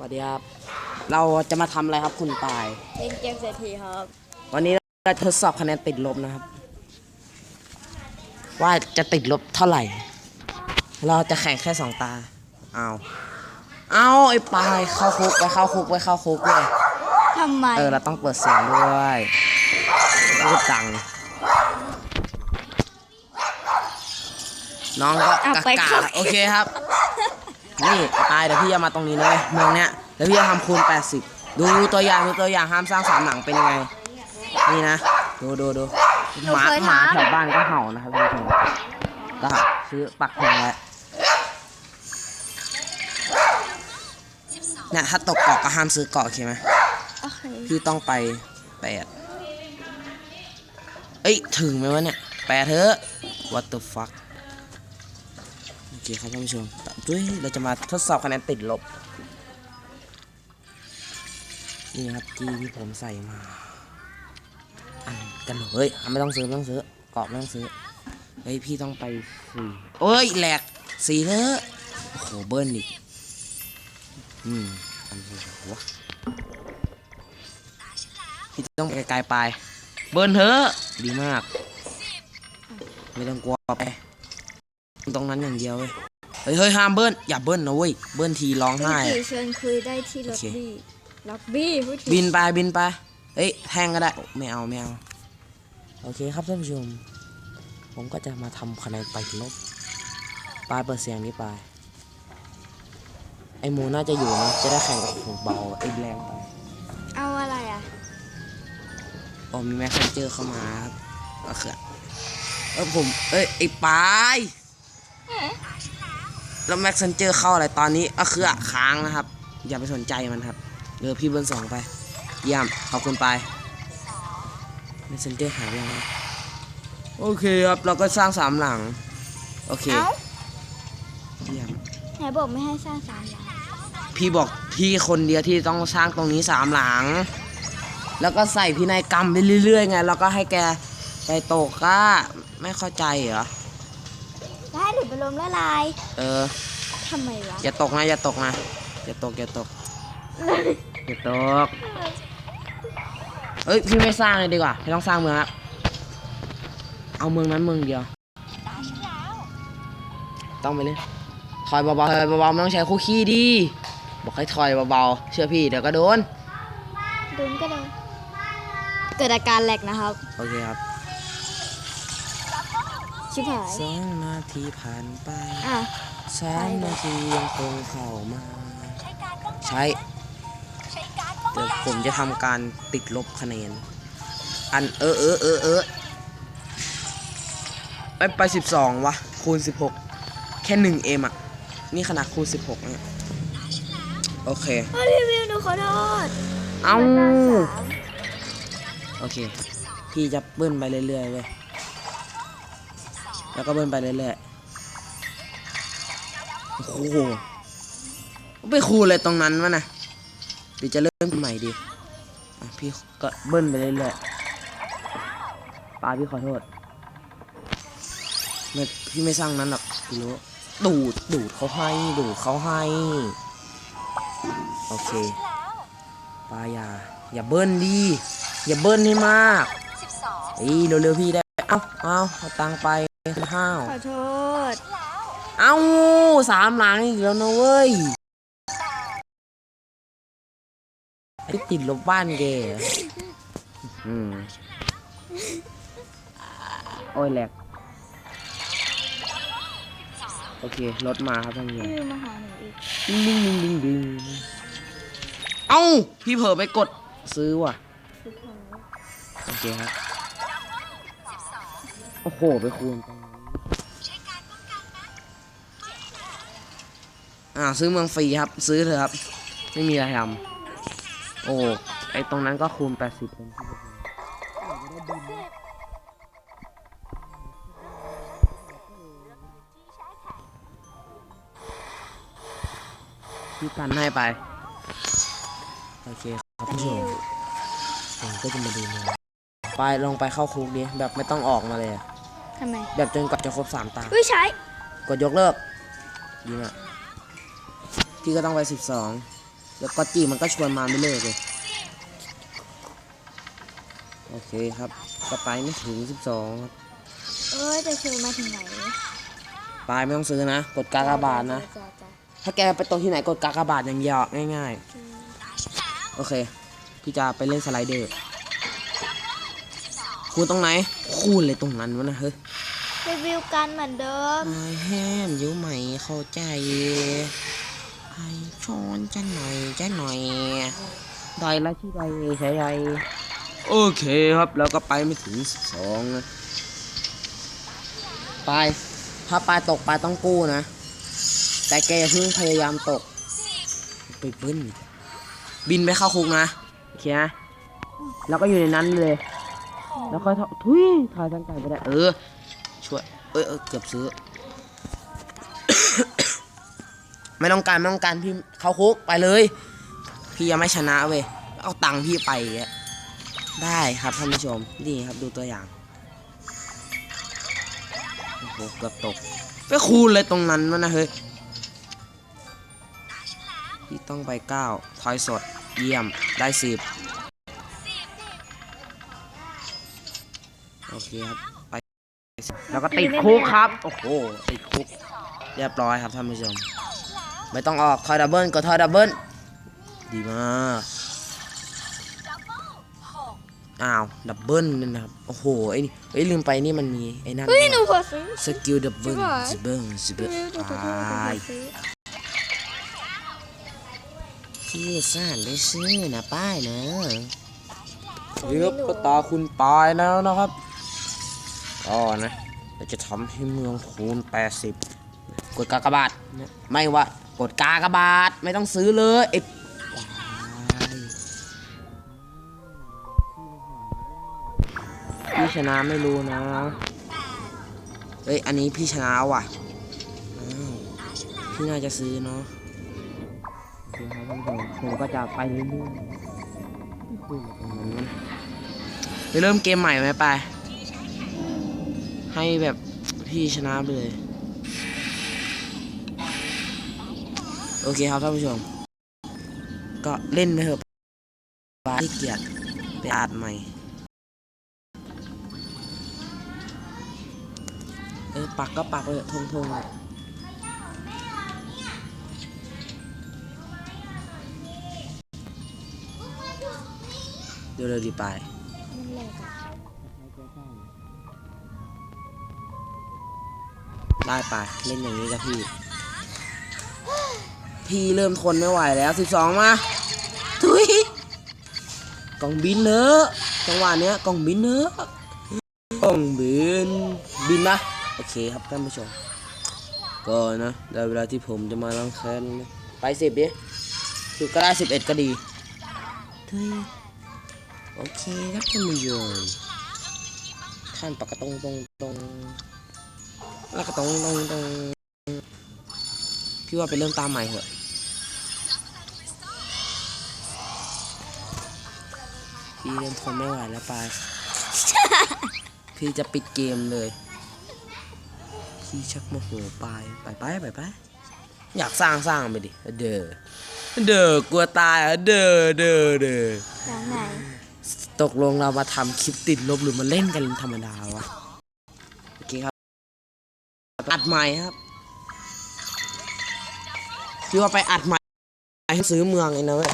วัสดีครับ เราจะมาทำอะไรครับคุณปาย เล่นเกมเศรษฐีครับ วันนี้เราทดสอบคะแนนติดลบนะครับ ว่าจะติดลบเท่าไหร่ เราจะแข่งแค่สองตา เอาเอาไอ้ปายเข้าคุกไปเข้าคุกไปเข้าคุกเลยทำไม เออเราต้องเปิดเสียงด้วยพูดดัง น้องก็เอากะไปกะเข้าโอเคครับ นี่ตายเดี๋ยวพี่จะมาตรงนี้เลยเมืองเนี้ยเดี๋ยวพี่จะทำคูณ 80 ดูตัวอย่างดูตัวอย่างห้ามสร้างสามหลังเป็นยังไง นี่นะ ดูดูดูหมาหมาแถวบ้านก็เห่านะครับท่านผู้ชมก็ซื้อปักแพงแล้วเนี่ยถ้าตกเกาะก็ห้ามซื้อเกาะโอเคไหมโอเคพี่ต้องไปแปดเอ้ยถึงไหมวะเนี่ยแปดเถอะ what the fuck โอเคครับท่านผู้ชมต่อ ด้วยเราจะมาทดสอบคะแนนติดลบ นี่ครับที่ที่ผมใส่มา อันกันเฮ้ยไม่ต้องซื้อไม่ต้องซื้อกรอบไม่ต้องซื้อ เฮ้ย พี่ต้องไปสี่โอ้ย แหลกสี่เถอะโอ้โหเบิ้ลอีก อืม อันนี้หัวพี่ต้องไปไกลๆไป เบิร์นเถอะดีมาก ไม่ต้องกลัวไปตรงนั้นอย่างเดียวเว้ย เฮ้ยเฮ้ยห้ามเบิร์นอย่าเบิร์นนะเว้ยเบิร์นทีร้องพี่ไห้กี่อะเชิญคุยได้ที่ล็อบโอเคบี้ล็อบบี้พูดถึงบินไปบินไปเอ้ยแทงก็ได้ไม่เอาไม่เอาโอเคครับท่านผู้ชม ผมก็จะมาทำคะแนนไปลบปลายเปิดเสียงนี้ไปไอหมูน่าจะอยู่นะจะได้แข่งกับผมเบาไอแรงไปเอาอะไรอะอ๋อมีแมสเซนเจอร์เข้ามาครับก็คือเออผมเอ้ยไอ้ปาย แล้วแม็กเซนเจอร์เข้าอะไรตอนนี้ก็คือค้างนะครับ อย่าไปสนใจมันครับเดี๋ยวพี่เบิร์นสองไป เยี่ยมขอบคุณไปแม็กเซนเจอร์หายยังครับโอเคครับเราก็สร้างสามหลัง โอเคเอ้าเยี่ยมไหนบอกไม่ให้สร้างสามหลังพี่บอกพี่คนเดียวที่ต้องสร้างตรงนี้สามหลัง แล้วก็ใส่พินัยกรรมไปเรื่อยๆไงแล้วก็ให้แกไปตกก็ไม่เข้าใจเหรอ ได้หรือไปลมละลายเออ ทำไมวะอย่าตกนะอย่าตกนะอย่าตกอย่าตกอย่าตกเอ้ยพี่ไม่สร้างเลยดีกว่าไม่ต้องสร้างเมืองครับเอาเมืองนั้นเมืองเดียว ต้องไปเลยถอยเบาๆถอยเบาๆไม่ต้องใช้คู่ขี้ดี บอกให้ถอยเบาๆเชื่อพี่เดี๋ยวก็โดนดุนก็โดนเกิดอาการแหลกนะครับ โอเคครับ ชิบหาย สองนาทีผ่านไปอะ สามนาทียังคงเข้ามา ใช้เดี๋ยวผมจะทำการติดลบคะแนน อันเออเออเออเออไปไปสิบสองวะ คูณสิบหกแค่หนึ่งเอ็มอะ นี่ขนาดคูณสิบหกเนี่ยโอเคเฮ้ยพี่วิวหนูขอโทษเอ้ามันน่สามโอเค พี่จะเบิ้ลไปเรื่อยๆเว้ย แล้วก็เบิ้ลไปเรื่อยๆ โอ้โหไปคูณอะไรตรงนั้นวะนะหรือจะเริ่มใหม่ดีอะพี่ก็เบิ้ลไปเรื่อยๆปาพี่ขอโทษไม่พี่ไม่สร้างนั้นหรอกพี่รู้ดูดดูดเขาให้ ดูดเขาให้ โอเคปาอย่าอย่าเบิ้ลดีอย่าเบิ้ลให้มากเอ้ยเร็วๆพี่ได้ เอ้าเอาเอาตังค์ไป ห้าวขอโทษ เอ้าสามหลังอีกแล้วนะเว้ยไอ้ติดลบบ้านแกเหรออืมโอ้ยแหลกโอเค รถมาครับท่านผู้ชมพี่วิวมาหาหนูอีกดึงดึงดึงดึงดึงเอ้า พี่เผลอไปกดซื้อว่ะสุดท้ายโอเคครับ โอ้โห ไปคูณตรงนี้อ่าซื้อเมืองฟรีครับ ซื้อเถอะครับ ไม่มีอะไรทำโอ้ไอตรงนั้นก็คูณ 80เป็นที่เรียบพี่กันให้ไป โอเคครับผู้ชมผมก็จะมาดูเมืองไปลองไปเข้าคุกดิแบบไม่ต้องออกมาเลยอะ ทำไมแบบจนกว่าจะครบสามตา อุ้ยใช้กดยกเลิกดีมากพี่ก็ต้องไปสิบสองแล้วก็จีมันก็ชวนมาไม่เลิกเลย โอเคครับก็ไปไม่ถึง12ครับเอ้ยจะชวนมาถึงไหนปลายไม่ต้องซื้อนะ กดกากบาทนะ จ้จ้ถ้าแกไปตรงที่ไหนกดกากบาทอย่างเดียวง่าย ๆ โอเค พี่จะไปเล่นสไลเดอร์ คูณตรงไหน คูณเลยตรงนั้นวะนะเฮ้ยรีวิวกันเหมือนเดิมไอแฮมยิ้วไหมเข้าใจไอช้อนจะหน่อยจะหน่อยได้ละที่ใดใช่ใดโอเคครับแล้วก็ไปไม่ถึงสองนะไปถ้าปลายตกปลายต้องกู้นะ แต่แกอย่าเพิ่งพยายามตก ไปเบิ้ลอีกบินไปเข้าคุกนะ โอเคนะแล้วก็อยู่ในนั้นเลย แล้วค่อยทอทุยทายทั้งใจไปได้ เออ ช่วย เอยเออเกือบซื้อ ไม่ต้องการไม่ต้องการพี่เขาคุกไปเลย พี่ยังไม่ชนะเว้ย เอาตังค์พี่ไปอีกอะได้ครับท่านผู้ชม นี่ครับดูตัวอย่าง โอ้โห เกือบตก ไปคูณเลยตรงนั้นวะนะเฮ้ยพี่ต้องไปเก้าทอยสด เยี่ยม ได้สิบ คครับไปแล้วก็ติดคุกครับ โอ้โหติดคุก เรียบร้อยครับท่านผู้ชม ไม่ต้องออกทอยดับเบิลก็ทอยดับเบิลดีมากอ้าวดับเบิลนี่นะครับโอ้โหไอ้นี่เอ้ยลืมไปนี่มันมีไอ้นั่นเฮ้ยด้วยหนูขอซื้อสกิลดับเบิลใช่ปะซิเบิลซิเบิรีลวิวหนูขอตซื้อหนูขาอยซื้อพี่ซ่านได้ซื้อนะป้ายนะเรียบก็ตาคุณปายแล้วนะครับ ก็นะเราจะทำให้เมืองคูณ 80 กดกากบาทนะไม่ว่ากดกากบาทไม่ต้องซื้อเลยไอ้ปายพี่ชนะไม่รู้นะเอ้ย อันนี้พี่ชนะว่ะอ้าวพี่น่าจะซื้อเนาะโอเคครับท่านผู้ชมผมก็จะไปเรื่อยๆคุยกับตรงนั้นมันไปเริ่มเกมใหม่ไหมไป ให้แบบพี่ชนะไปเลย โอเคครับท่านผู้ชม ก็เล่นไปเถอะปาที่เกียจไปอาดใหม่ เออ ปักก็ปักไปเถอะทงทงๆอะเดี๋ยวเลยดีไป ได้ไปเล่นอย่างนี้กับพี่ พี่เริ่มทนไม่ไหวแล้วสิบสองมาทุยกล่องบินเนอะจังหวะเนี้ยกล่องบินเนอะกล่องบินบินนะโอเคครับท่านผู้ชมก็นะได้เวลาที่ผมจะมาล้างแค้นนะไปสิบดิสิบก็ได้สิบเอ็ดก็ดีทุยโอเคครับท่านผู้ชมท่านปากกระตรงตรงตรง แล้วก็ตรงตรงตรงพี่ว่าไปเริ่มตามใหม่เถอะพี่เริ่มทนไม่ไหวแล้วไปพี่จะปิดเกมเลย พี่ชักโมโหไปไปไปไปไปอยากสร้างสร้างไปดิ เด้อเด้อกลัวตายอะเด้อเด้อเด้ออย่างไหนตกลงเรามาทำคลิปติดลบหรือมาเล่นกันธรรมดาวะโอเคครับ อัดใหม่ครับพี่ว่าไปอัดใหม่ให้ซื้อเมืองไอ้นะเว้ย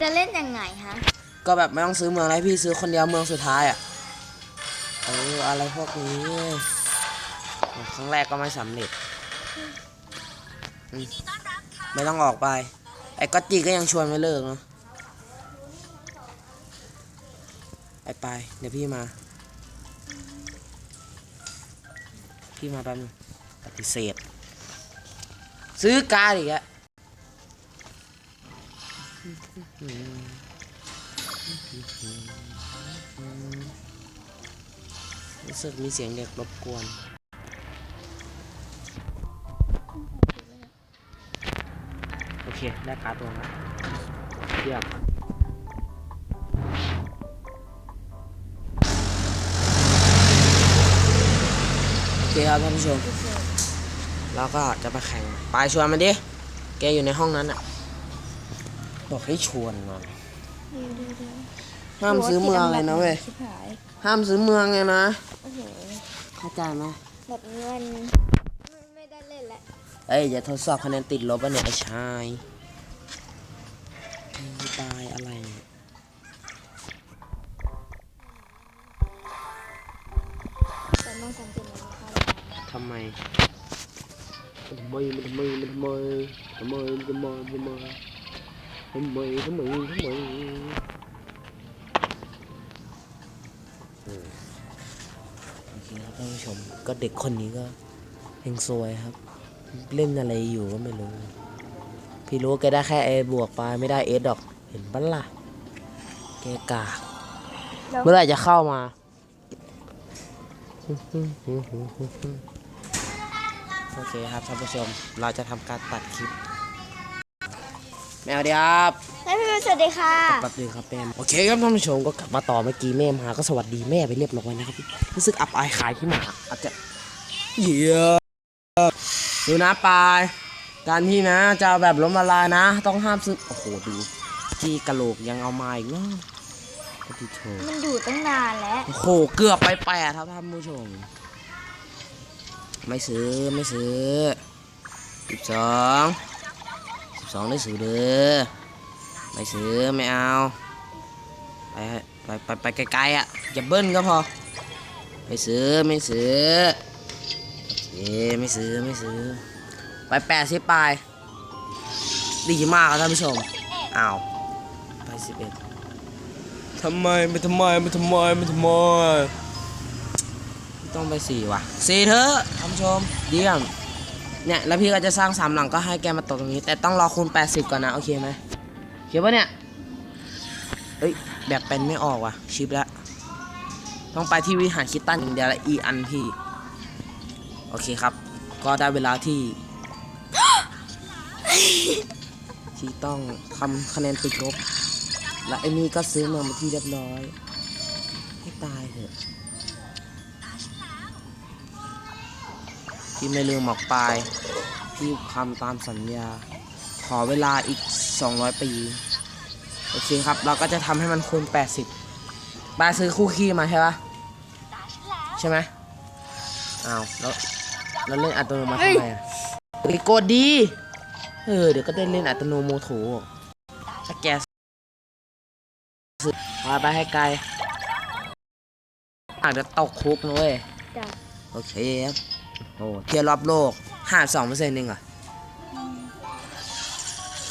จะเล่นยังไงฮะ ก็แบบไม่ต้องซื้อเมืองอะไรพี่ซื้อคนเดียวเมืองสุดท้ายอะเอออะไรพวกนี้ครั้งแรกก็ไม่สำเร็จอืมไม่ต้องออกไป ไอ้ก็จีก็ยังชวนไม่เลิกเนาะไอ้ไป เดี๋ยวพี่มา พี่มาแป๊บนึงปฏิเสธ ซื้อกาดอีกอะรู้สึกมีเสียงเด็กรบกวนโอเค ได้กาตัวแล้วเยี่ยม คครับท่านผู้ชมเราก็จะไปแข่งไปชวนมันดิแกอยู่ในห้องนั้นอะ บอกให้ชวนมาเดี๋ยวเดี๋ยวเดี๋ยวห้ามซื้อเมืองเลยนะเว้ยชิบหายห้ามซื้อเมืองเลยนะโอ้โหเข้าใจไหมแบบนี้มันไม่ไม่ได้เล่นแล้วเอ้ยอย่าทดสอบคะแนนติดลบอะเนี่ยไอ้ชายพี่ตายอะไร มมันทำไมมันทำไมทำไมมันทำไมทำไมทำไมทำไมทำไมเออโอเคครับท่านผู้ชมก็เด็กคนนี้ก็เฮงซวยครับ เล่นอะไรอยู่ก็ไม่รู้ พี่รู้แกได้แค่เอบวกไปไม่ได้เอดอกเห็นปะล่ะแกกากเมื่อไหร่จะเข้ามา โอเคครับท่านผู้ชม เราจะทำการตัดคลิป แมวเดียวครับแล้วพี่สวัสดีค่ะแป๊บนึงครับแม่โอเคครับท่านผู้ชมก็กลับมาต่อเมื่อกี้แม่มาก็สวัสดีแม่ไปเรียบร้อยนะครับรู้สึกอับอายขายที่หมาอาจจะเหี้ยอะดูนะปายการที่นะจะเอาแบบล้มละลายนะ ต้องห้ามซื้อโอ้โหดูที่กะโหลกยังเอามาอีกเนาะก็ที่โชว์มันอยู่ตั้งนานแล้วโอ้โหเกือบไปแปดครับท่านผู้ชม ไม่ซื้อไม่ซื้อสิบสองสิบสองได้ซื้อเด้อไม่ซื้อไม่เอาไปไปไปไปไกลๆอะอย่าเบิ้ลก็พอไม่ซื้อไม่ซื้อโอเคไม่ซื้อไม่ซื้อ ไปแปดสิบปลายดีมากครับท่านผู้ชมอ้าวไปสิบเอ็ดทำไมไม่ทำไมไม่ทำไมไม่ทำไม ต้องไปสี่ว่ะสี่เถอะท่านผู้ชมเยี่ยมเนี่ยแล้วพี่ก็จะสร้างสามหลังก็ให้แกมาตกตรงนี้ แต่ต้องรอคูณ80 ก่อนนะ โอเคไหมโอเคปะเนี่ยเอ้ยแบบเป็นไม่ออกว่ะชิปแล้วต้องไปที่วิหารคิตตันอย่างเดียวละอีอันพี่ โอเคครับ ก็ได้เวลาที่ที่ต้องทำคะแนนติดลบและไอ้นี่ก็ซื้อมามาที่เรียบร้อย ให้ตายเถอะ พี่ไม่ลืมหมอกปลายพี่ทำตามสัญญา ขอเวลาอีก 200 ปี โอเคครับ เราก็จะทำให้มันคูณ 80ปลาซื้อคู่ขี้มาใช่ปะใช่ไหมอ้าวแล้วแล้วเล่นอัตโนมัติทำไมอะเฮ้ยกดดีเออเดี๋ยวก็ได้เล่นอัตโนโมโถถ้าแกพาไปให้ไกลอาจจะตกคุกนะเว้ยจ้ะโอเคครับ โอ้เที่ยวรอบโลกห้าสองเปอร์เซ็นต์เองเหรอ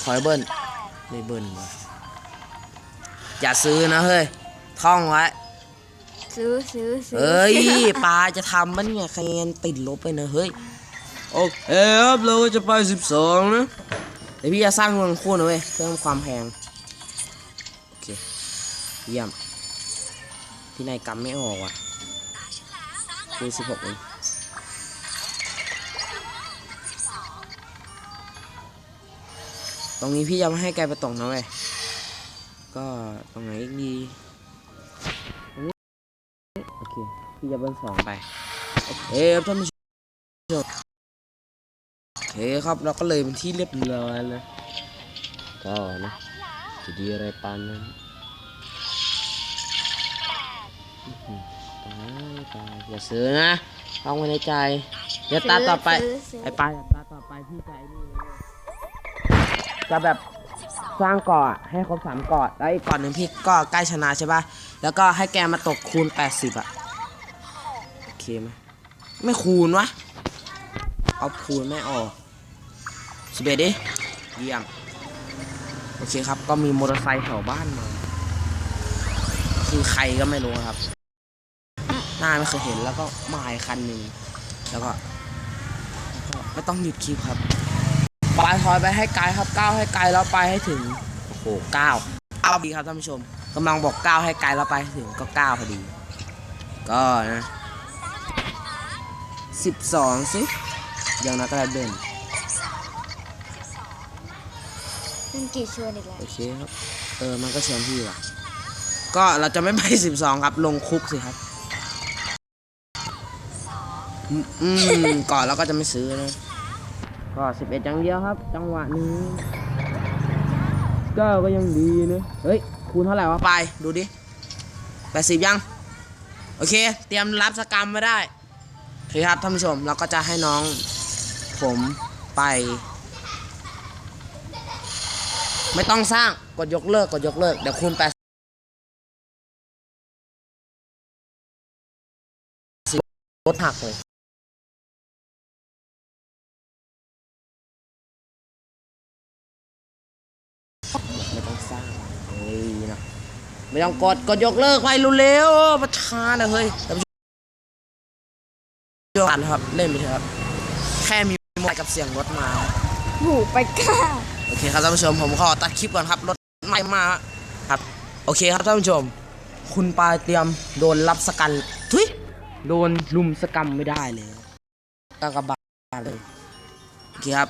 ขอให้เบิ้ลไม่เบิ้ลวะอย่าซื้อนะเฮ้ย ท่องไว้ ซื้อซื้อซื้เอ้ยปลาจะทำมันเนี่ยคะแนนติดลบไปนะเฮ้ย โอเคครับเราก็จะไปสิบสองนะเดี๋ยวพี่จะสร้างเมืองคู่นะเว้ยเพิ่มความแพง โอเค เยี่ยม พี่นายกำไม่ออกว่ะคูสิบหกเอง ตรงนี้พี่ยังไม่ให้แกไปตรงนะเว้ย ก็ตรงไหนอีกดี โอเค พี่จะเบิ้ลสองไปโอเคครับท่านผู้ชมโอเคครับเราก็เลยเป็นที่เรียบร้อยแล้วก็นะจะดีอะไรปานนั้นอื้อหือตายตายอย่าซื้อนะท่องไว้ในใจ เดี๋ยวตาต่อไปซื้ซื้อไอ้ปลาตาต่อไปพี่ใจนี่เลย จะแบบสร้างเกาะอะให้ครบสามเกาะแล้วอีกเกาะหนึ่งพี่ก็ใกล้ชนะใช่ปะแล้วก็ให้แกมาตกคูณ80อะโอเคไหมไม่คูณวะเอาคูณไม่ออกสิบเอ็ดดิเยี่ยมโอเคครับ ก็มีมอเตอร์ไซค์แถวบ้านมา คือใครก็ไม่รู้ครับ หน้าไม่เคยเห็นแล้วก็มาอีกคันหนึ่งแล้วก็ ไม่ต้องหยุดคลิปครับายทอยไปให้ไกลครับก้าวให้ไกลแล้วไปให้ถึงโอ้โหเก้าเอาดีครับท่านผู้ชมกำลังบอกก้าวให้ไกลแล้วไปให้ถึงก็เก้าพอดี ก็นะสิบสองสิยังนักกระเดินมันกี่ชวนอีกแล้วโอเคครับเออมันก็ชวนพี่ว่ะก็เราจะไม่ไปสิบสองครับลงคุกสิครับอืมอืมก่อนเราก็จะไม่ซื้อนะ ก็สิบเอ็ดจังเดียวครับ จังหวะนี้ก็ก็ยังดีนะเฮ้ยคูณเท่าไหร่วะไปดูดิแปดสิบยัง โอเค เตรียมรับสกรรมมาได้โอเคครับท่านผู้ชมเราก็จะให้น้องผมไป ไม่ต้องสร้างกดยกเลิกกดยกเลิกเดี๋ยวคูณแปดลดหักเลย ไม่ต้องกดกดยกเลิกไปเร็วๆประธานนะเฮ้ยท่านผู้ชมครับเล่นไปเถอะครับแค่มีไมค์กับเสียงรถมาหูไปก้าโอเคครับท่านผู้ชมผมขอตัดคลิปก่อนครับรถไม่มาครับ โอเคครับท่านผู้ชม คุณปายเตรียมโดนรับสกันทุยโดนลุมสกรรมไม่ได้เลยกากบาทเลยโอเคครับ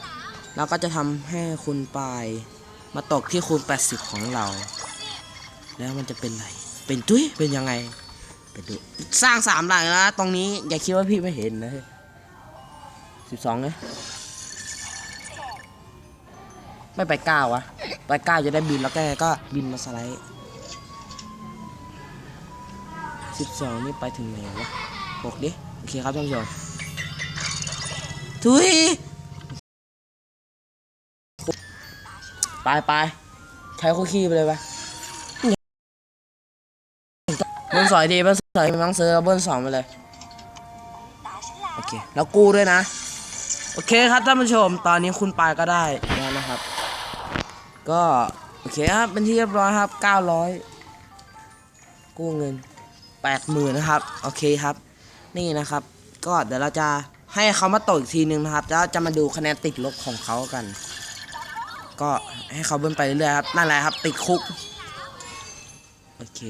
เราก็จะทำให้คุณปายมาตกที่คูณ 80 ของเรา แล้วมันจะเป็นไร เป็นทุยเป็นยังไงไปดูสร้างสามหลังนะตรงนี้อย่าคิดว่าพี่ไม่เห็นนะสิบสองเลยไม่ไปเก้าวะไปเก้าจะได้บินแล้วแกก็บินมาสไลด์สิบสองนี่ไปถึงไหนวะบอกดิโอเคครับท่านผู้ชมทุยไปไปใช้คุกคีไปเลยไป สอยดีเบิ้ลสอยมังซอร์เบิ้ลสองไปเลยโอเคแล้วกู้ด้วยนะ โอเคครับท่านผู้ชม ตอนนี้คุณปายก็ได้แล้วนะครับ ก็โอเคครับเป็นที่เรียบร้อยครับ900กู้เงิน80,000นะครับ โอเคครับ นี่นะครับ ก็เดี๋ยวเราจะให้เขามาตกอีกทีนึงนะครับ แล้วจะมาดูคะแนนติดลบของเขากัน ก็ให้เขาเบิ้ลไปเรื่อยๆครับ นั่นแหละครับ ติดคุก โอเค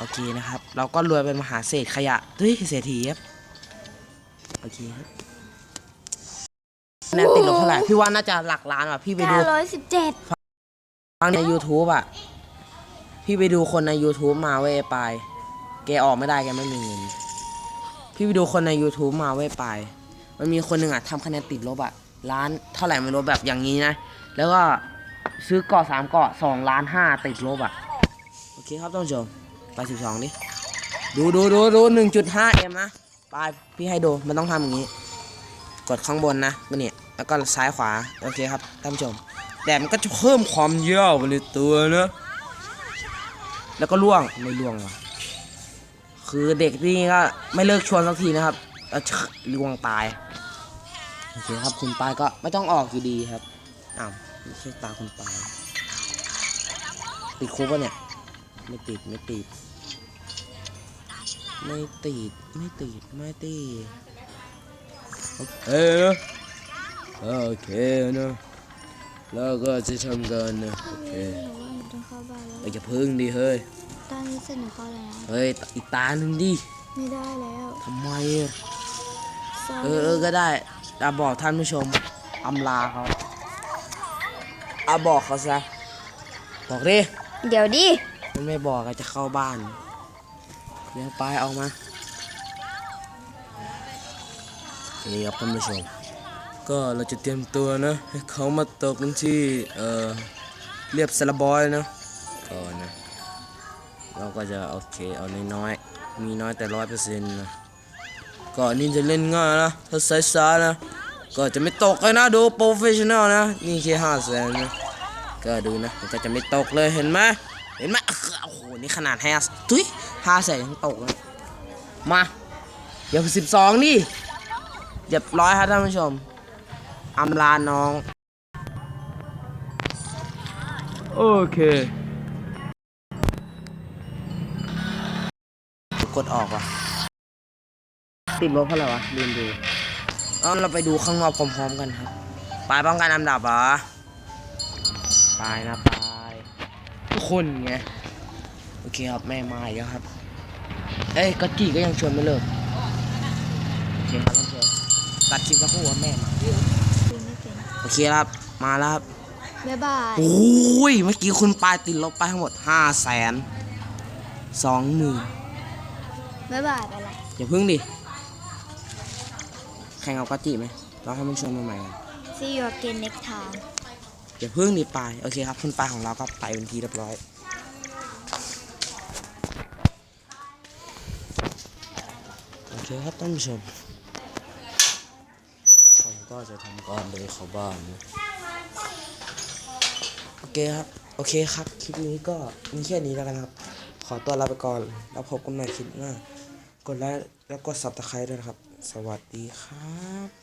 โอเคนะครับ เราก็รวยเป็นมหาเศรษฐขยะเฮ้ยเศรษฐีครับ โอเคครับคะแนนติดลบเท่าไหร่ พี่ว่าน่าจะหลักล้านว่ะ พี่ไปดูเก้าร้อยสิบเจ็ดฟังใน YouTube อะ พี่ไปดูคนใน YouTube มาเว้ยปายแกออกไม่ได้แกไม่มีเงิน พี่ไปดูคนใน YouTube มาเว้ยปายมันมีคนหนึ่งอะทำคะแนนติดลบอะ ล้านเท่าไหร่ไม่รู้แบบอย่างนี้นะ แล้วก็ซื้อเกาะสามเกาะสองล้านห้าติดลบอะ โอเคครับท่านผู้ชม ไปสิบสองดิ ดูดูดูดูหนึ่งจุดห้าเอ็มนะไปพี่ให้ดูมันต้องทำอย่างนี้ กดข้างบนนะก็เนี่ยแล้วก็ซ้ายขวา โอเคครับท่านผู้ชม แต่มันก็จะเพิ่มความยาวไปในตัวนะแล้วก็ล่วงไม่ล่วงว่ะคือเด็กนี่ก็ไม่เลิกชวนสักทีนะครับแล้วล่วงตายโอเคครับคุณปายก็ไม่ต้องออกอยู่ดีครับอ้าวไม่ใช่ตาคุณปายติดคุกปะเนี่ย ไม่ติด ไม่ติด ไม่ติด ไม่ติด ไม่ติด เออโอเคนะ แล้วก็จะทำกันนะ โอเคหนูว่าหนูต้องเข้าบ้านแล้วเอ้ยอย่าพึ่งดิเฮ้ย ตอนนี้เสร็จหนูเข้าแล้ว เฮ้ย อีกตาหนึ่งดิ ไม่ได้แล้วทำไมอะ Sorry เออเออก็ได้อาบอกท่านผู้ชมอำลาเขาอาบอกเขาซะ บอกดิ เดี๋ยวดิ มันไม่บอกก็จะเข้าบ้านเดี๋ยวไปเอามานี่ครับท่านผู้ชมก็เราจะเตรียมตัวนะให้เขามาตกกันที่เออเรียบสระบอยนะก็นะเราก็จะโอเคเอาน้อยๆมีน้อยแต่ร้อยเปอร์เซ็นต์นะก่อนนี้จะเล่นง่ายนะถ้าสายสานะก็จะไม่ตกเลยนะดูโปรเฟชชั่นอลนะนี่แค่ห้าแสนนะก็ดูนะมันก็จะไม่ตกเลยเห็นไหม เห็นไหมโอ้โห นี่ขนาดห้าทุยห้าแสนยังตกเลยมา เดี๋ยวสิบสองนี่เรียบร้อยครับท่านผู้ชมอำลาน้อง โอเค กดออกว่ะ ติดลบเท่าไหร่วะลืมดูเอาเราไปดูข้างนอกพร้อมๆกันครับปลายป้องกันอันดับเหรอปลายนะป ลายทุกคนไงโอเคครับแม่มาอีกแล้วครับ เอ้ยกะจีก็ยังชวนไม่เลิกโอเคครับท่านผู้ชมตัดคลิปสักครู่ว่าแม่มาคุยไม่เป็นโอเคครับมาแล้วครับบ๊ายบายโอ้ยเมื่อกี้คุณปลายติดลบไปทั้งหมดห้าแสนสองหมื่นบ๊ายบายไปละอย่าพึ่งดิแข่งเอากาจิไหมเราให้มันชวนมาใหม่กัน see you again next time อย่าพิ่งนีไปโอเคครับคุณปลายของเราก็ไปเป็นทีเรียบร้อย โอเคครับท่านผู้ชมผมก็จะทำการเลยเขาบ้านนะโอเคครับ โอเคครับ คลิปนี้ก็มีแค่นี้แล้วกันครับ ขอตัวลาไปก่อน แล้วพบกันใหม่คลิปหน้ากดไลค์แล้วกด subscribe ด้วยนะครับ สวัสดีครับ